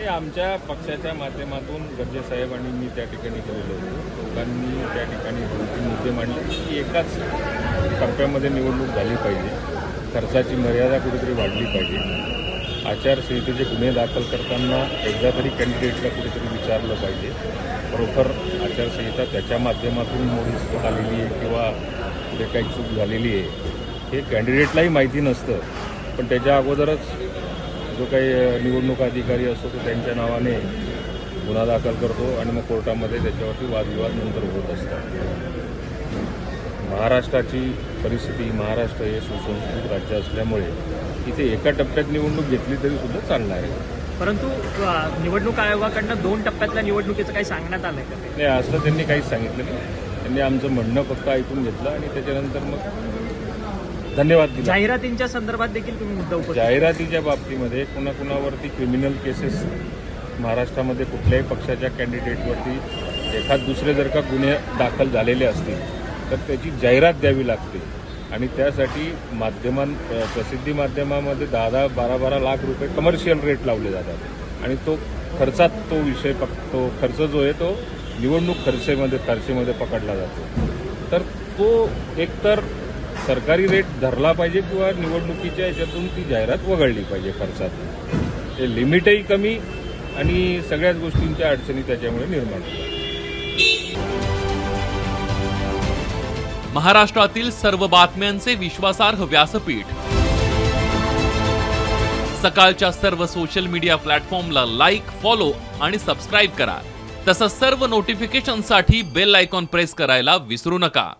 नाही आमच्या पक्षाच्या माध्यमातून गर्जे साहेब आणि मी त्या ठिकाणी गेलेलो होतो. दोघांनी त्या ठिकाणी दोन मुद्दे मांडले की एकाच टप्प्यामध्ये निवडणूक झाली पाहिजे. खर्चाची मर्यादा कुठेतरी वाढली पाहिजे. आचारसंहितेचे गुन्हे दाखल करताना एकदा तरी कॅन्डिडेटला कुठेतरी विचारलं पाहिजे. खरोखर आचारसंहिता त्याच्या माध्यमातून मोडीस आलेली आहे किंवा कुठे काही चूक झालेली आहे हे कॅन्डिडेटलाही माहिती नसतं. पण त्याच्या अगोदरच जो काही निवडणूक अधिकारी असतो तो त्यांच्या नावाने गुन्हा दाखल करतो आणि मग कोर्टामध्ये त्याच्यावरती वादविवाद नंतर होत असतात. महाराष्ट्राची परिस्थिती महाराष्ट्र हे सुसंस्कृत राज्य असल्यामुळे इथे एका टप्प्यात निवडणूक घेतली तरी सुद्धा चालणार आहे. परंतु निवडणूक आयोगाकडनं दोन टप्प्यातल्या निवडणुकीचं काही सांगण्यात आलंय का नाही असं त्यांनी काहीच सांगितलं नाही. त्यांनी आमचं म्हणणं फक्त ऐकून घेतलं आणि त्याच्यानंतर मग धन्यवाद दिला. जाहिरातींच्या संदर्भात देखील तुम्ही मुद्दा उपस्थित जाहिरातीच्या बाबतीमध्ये कुणाकुणावरती क्रिमिनल केसेस महाराष्ट्रामध्ये कुठल्याही पक्षाच्या कॅन्डिडेटवरती एखाद दुसरे जर का गुन्हे दाखल झालेले असतील तर त्याची जाहिरात द्यावी लागते. आणि त्यासाठी माध्यमां प्रसिद्धी माध्यमामध्ये दहा दहा बारा बारा लाख रुपये कमर्शियल रेट लावले जातात. आणि तो खर्चात तो विषय पक तो खर्च जो आहे तो निवडणूक खर्चेमध्ये खर्चेमध्ये पकडला जातो. तर तो एकतर सरकारी रेट धरला पाहिजे किंवा निवडणुकीच्या याच्यातून ती जाहिरात वगळली पाहिजे खर्चात. ते लिमिटही कमी आणि सगळ्याच गोष्टींच्या अडचणी त्याच्यामुळे निर्माण होतात. महाराष्ट्रातील सर्व बातम्यांचे विश्वासार्ह व्यासपीठ. सकाळच्या सर्व सोशल मीडिया प्लॅटफॉर्मला लाईक फॉलो आणि सबस्क्राईब करा. तसंच सर्व नोटिफिकेशनसाठी बेल आयकॉन प्रेस करायला विसरू नका.